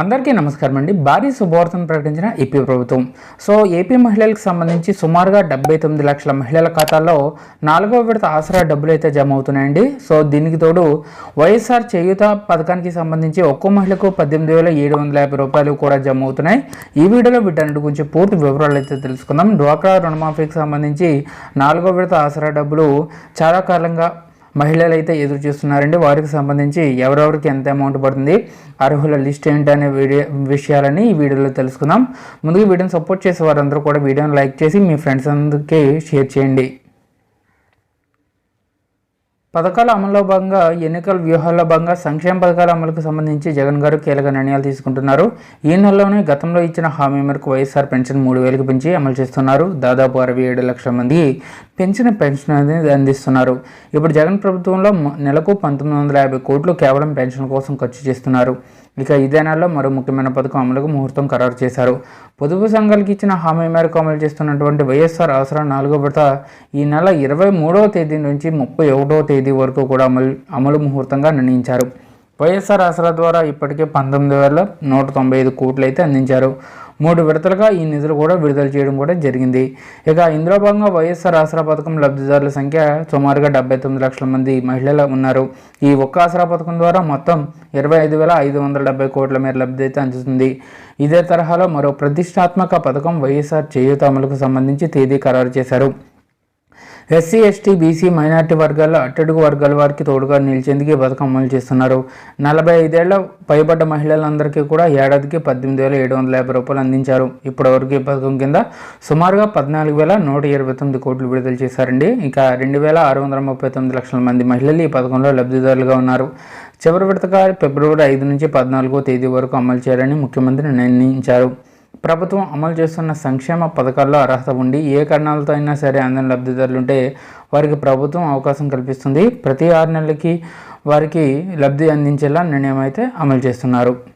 అందరికీ నమస్కారం అండి. భారీ శుభవార్తను ప్రకటించిన ఏపీ ప్రభుత్వం. సో ఏపీ మహిళలకు సంబంధించి సుమారుగా డెబ్బై తొమ్మిది లక్షల మహిళల ఖాతాల్లో నాలుగో విడత ఆసరా డబ్బులు అయితే జమ అవుతున్నాయండి సో దీనికి తోడు వైఎస్ఆర్ చేయూత పథకానికి సంబంధించి ఒక్కో మహిళకు పద్దెనిమిది వేల ఏడు వందల యాభై రూపాయలు కూడా జమ అవుతున్నాయి ఈ వీడియోలో వీటన్నిటి గురించి పూర్తి వివరాలు అయితే తెలుసుకుందాం. డ్వాక్రా రుణమాఫీకి సంబంధించి నాలుగో విడత ఆసరా డబ్బులు చాలా కాలంగా మహిళలు అయితే ఎదురు చూస్తున్నారండి. వారికి సంబంధించి ఎవరెవరికి ఎంత అమౌంట్ పడుతుంది అర్హుల లిస్ట్ ఏంటి అనే వీడియో విషయాలని ఈ వీడియోలో తెలుసుకుందాం. ముందుగా వీడియోని సపోర్ట్ చేసే వారందరూ కూడా వీడియోని లైక్ చేసి మీ ఫ్రెండ్స్ అందరికీ షేర్ చేయండి. పథకాల అమలులో భాగంగా ఎన్నికల వ్యూహాల్లో భాగంగా సంక్షేమ పథకాల అమలుకు సంబంధించి జగన్ గారు కీలక నిర్ణయాలు తీసుకుంటున్నారు. ఈ నెలలోనే గతంలో ఇచ్చిన హామీ మేరకు వైఎస్ఆర్ పెన్షన్ మూడు వేలకు పెంచి అమలు చేస్తున్నారు. దాదాపు అరవై ఏడు లక్షల మంది పెంచిన పెన్షన్ అనేది అందిస్తున్నారు. ఇప్పుడు జగన్ ప్రభుత్వంలో నెలకు పంతొమ్మిది వందల యాభై కోట్లు కేవలం పెన్షన్ కోసం ఖర్చు చేస్తున్నారు. ఇక ఇదే నెలలో మరో ముఖ్యమైన పథకం అమలుకు ముహూర్తం ఖరారు చేశారు. పొదుపు సంఘాలకు ఇచ్చిన హామీ మేరకు అమలు చేస్తున్నటువంటి వైఎస్ఆర్ అవసరం నాలుగో విడత ఈ నెల ఇరవై మూడవ తేదీ నుంచి ముప్పై ఒకటో తేదీ వరకు కూడా అమలు అమలు ముహూర్తంగా నిర్ణయించారు. వైఎస్ఆర్ ఆసరా ద్వారా ఇప్పటికే పంతొమ్మిది వేల నూట తొంభై ఐదు కోట్లు అయితే అందించారు. మూడు విడతలుగా ఈ నిధులు కూడా విడుదల చేయడం కూడా జరిగింది. ఇక ఇందులో భాగంగా వైఎస్ఆర్ ఆసరా పథకం లబ్ధిదారుల సంఖ్య సుమారుగా డెబ్బై తొమ్మిది లక్షల మంది మహిళలు ఉన్నారు. ఈ ఒక్క ఆసరా పథకం ద్వారా మొత్తం ఇరవై ఐదు వేల ఐదు వందల డెబ్బై కోట్ల మేర లబ్ధి అయితే అందుతుంది. ఇదే తరహాలో మరో ప్రతిష్టాత్మక పథకం వైఎస్ఆర్ చేయూత అమలుకు సంబంధించి తేదీ ఖరారు చేశారు. ఎస్సీ ఎస్టీ బీసీ మైనార్టీ వర్గాల్లో అట్టడుగు వర్గాల వారికి తోడుగా నిలిచేందుకు ఈ పథకం అమలు చేస్తున్నారు. నలభై ఐదేళ్ళ పైబడ్డ మహిళలందరికీ కూడా ఏడాదికి పద్దెనిమిది వేల ఏడు వందల యాభై రూపాయలు అందించారు. ఇప్పటివరకు ఈ పథకం కింద సుమారుగా పద్నాలుగు వేల నూట ఇరవై తొమ్మిది కోట్లు విడుదల చేశారండి. ఇక రెండు వేల ఆరు వందల ముప్పై తొమ్మిది లక్షల మంది మహిళలు ఈ పథకంలో లబ్ధిదారులుగా ఉన్నారు. చివరి విడతగా ఫిబ్రవరి ఐదు నుంచి పద్నాలుగో తేదీ వరకు అమలు చేయాలని ముఖ్యమంత్రి నిర్ణయించారు. ప్రభుత్వం అమలు చేస్తున్న సంక్షేమ పథకాల్లో అర్హత ఉండి ఏ కారణాలతో అయినా సరే అందని లబ్ధిదారులు ఉంటే వారికి ప్రభుత్వం అవకాశం కల్పిస్తుంది. ప్రతి ఆరు నెలలకి వారికి లబ్ధి అందించేలా నిర్ణయం అయితే అమలు చేస్తున్నారు.